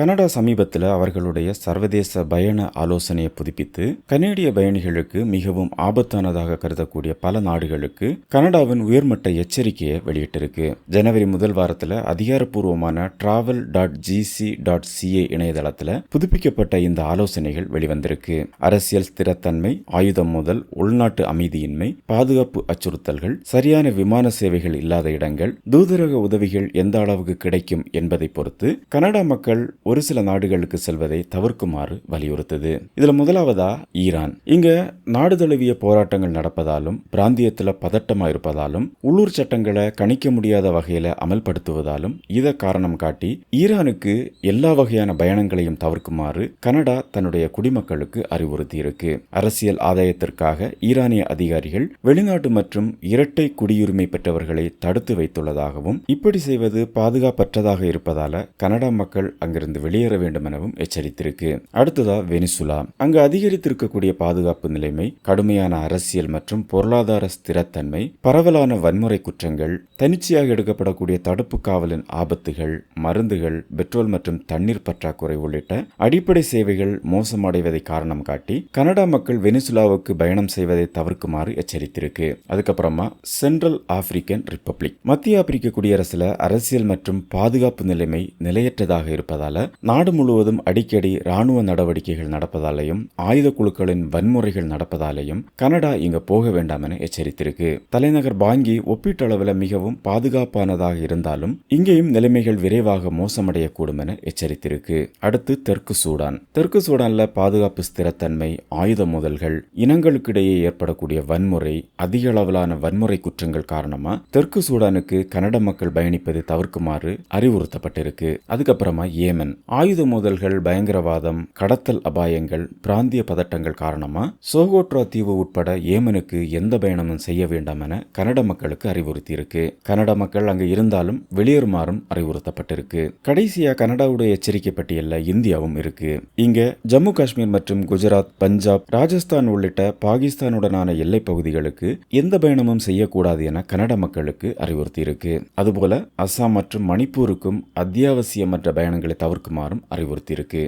Canada சமீபத்தில் அவர்களுடைய சர்வதேச பயண ஆலோசனையை புதுப்பித்து கனேடிய பயணிகளுக்கு மிகவும் ஆபத்தானதாக கருதக்கூடிய பல நாடுகளுக்கு கனடாவின் உயர்மட்ட எச்சரிக்கையை வெளியிட்டிருக்கு. ஜனவரி முதல் வாரத்தில் அதிகாரப்பூர்வமான travel dot GC dot CA இணையதளத்தில் புதுப்பிக்கப்பட்ட இந்த ஆலோசனைகள் வெளிவந்திருக்கு. அரசியல் ஸ்திரத்தன்மை ஆயுதம் முதல் உள்நாட்டு அமைதியின்மை பாதுகாப்பு அச்சுறுத்தல்கள் சரியான விமான சேவைகள் இல்லாத இடங்கள் தூதரக உதவிகள் எந்த அளவுக்கு கிடைக்கும் என்பதை பொறுத்து கனடா மக்கள் ஒரு சில நாடுகளுக்கு செல்வதை தவிர்க்குமாறு வலியுறுத்துது. இதுல முதலாவதா ஈரான். இங்க நாடு தழுவிய போராட்டங்கள் நடப்பதாலும் பிராந்தியத்துல பதட்டமா இருப்பதாலும் உள்ளூர் சட்டங்களை கணிக்க முடியாத வகையில அமல்படுத்துவதாலும் இதை காரணம் காட்டி ஈரானுக்கு எல்லா வகையான பயணங்களையும் தவிர்க்குமாறு கனடா தன்னுடைய குடிமக்களுக்கு அறிவுறுத்தி இருக்கு அரசியல் ஆதாயத்திற்காக ஈரானிய அதிகாரிகள் வெளிநாட்டு மற்றும் இரட்டை குடியுரிமை பெற்றவர்களை தடுத்து வைத்துள்ளதாகவும் இப்படி செய்வது பாதுகாப்பற்றதாக இருப்பதால கனடா மக்கள் அங்கிருந்து வெளியேற வேண்டும் எனவும் எச்சரித்திருக்கு. அடுத்ததா வெனிசுலா. அங்கு அதிகரித்திருக்கக்கூடிய பாதுகாப்பு நிலைமை கடுமையான அரசியல் மற்றும் பொருளாதார ஸ்திரத்தன்மை பரவலான வன்முறை குற்றங்கள் தனிச்சையாக எடுக்கப்படக்கூடிய தடுப்பு காவலின் ஆபத்துகள் மருந்துகள் பெட்ரோல் மற்றும் தண்ணீர் பற்றாக்குறை உள்ளிட்ட அடிப்படை சேவைகள் மோசமடைவதை காரணம் காட்டி கனடா மக்கள் வெனிசுலாவுக்கு பயணம் செய்வதை தவிர்க்குமாறு எச்சரித்திருக்கு. அதுக்கப்புறமா சென்ட்ரல் ஆப்பிரிக்கன் ரிப்பப்ளிக். மத்திய ஆப்பிரிக்க குடியரசுல அரசியல் மற்றும் பாதுகாப்பு நிலைமை நிலையற்றதாக இருப்பதால நாடு முழுவதும் அடிக்கடி ராணுவ நடவடிக்கைகள் நடப்பதாலேயும் ஆயுத குழுக்களின் வன்முறைகள் நடப்பதாலேயும் கனடா இங்க போக வேண்டாம் என எச்சரித்திருக்கு. தலைநகர் பாங்கி ஒப்பீட்டளவில் மிகவும் பாதுகாப்பானதாக இருந்தாலும் இங்கேயும் நிலைமைகள் விரைவாக மோசமடையக்கூடும் என எச்சரித்திருக்கு. அடுத்து தெற்கு சூடான். தெற்கு சூடான்ல பாதுகாப்பு ஸ்திரத்தன்மை ஆயுத மோதல்கள் இனங்களுக்கிடையே ஏற்படக்கூடிய வன்முறை அதிக அளவிலான வன்முறை குற்றங்கள் காரணமா தெற்கு சூடானுக்கு கனட மக்கள் பயணிப்பது தவிர்க்குமாறு அறிவுறுத்தப்பட்டிருக்கு. அதுக்கப்புறமா ஏமன் ஆயுத மோதல்கள் பயங்கரவாதம் கடத்தல் அபாயங்கள் பிராந்திய பதட்டங்கள் காரணமா? சோகோட்ரா தீவு உட்பட ஏமனுக்கு எந்த பயணமும் செய்ய வேண்டாம் என கனட மக்களுக்கு அறிவுறுத்தி இருக்கு கனட மக்கள் அங்கு இருந்தாலும் வெளியேறுமாறும் அறிவுறுத்தப்பட்டிருக்கு. கடைசியா கனடாவுடைய எச்சரிக்கை பட்டியல்ல இந்தியாவும் இருக்கு. இங்க ஜம்மு காஷ்மீர் மற்றும் குஜராத் பஞ்சாப் ராஜஸ்தான் உள்ளிட்ட பாகிஸ்தானுடனான எல்லைப் பகுதிகளுக்கு எந்த பயணமும் செய்யக்கூடாது என கனட மக்களுக்கு அறிவுறுத்தி இருக்கு அதுபோல அஸ்ஸாம் மற்றும் மணிப்பூருக்கும் அத்தியாவசியமற்ற பயணங்களை தவிர்க்க கொடுக்குமாறும் அறிவுறுத்தியிருக்கு.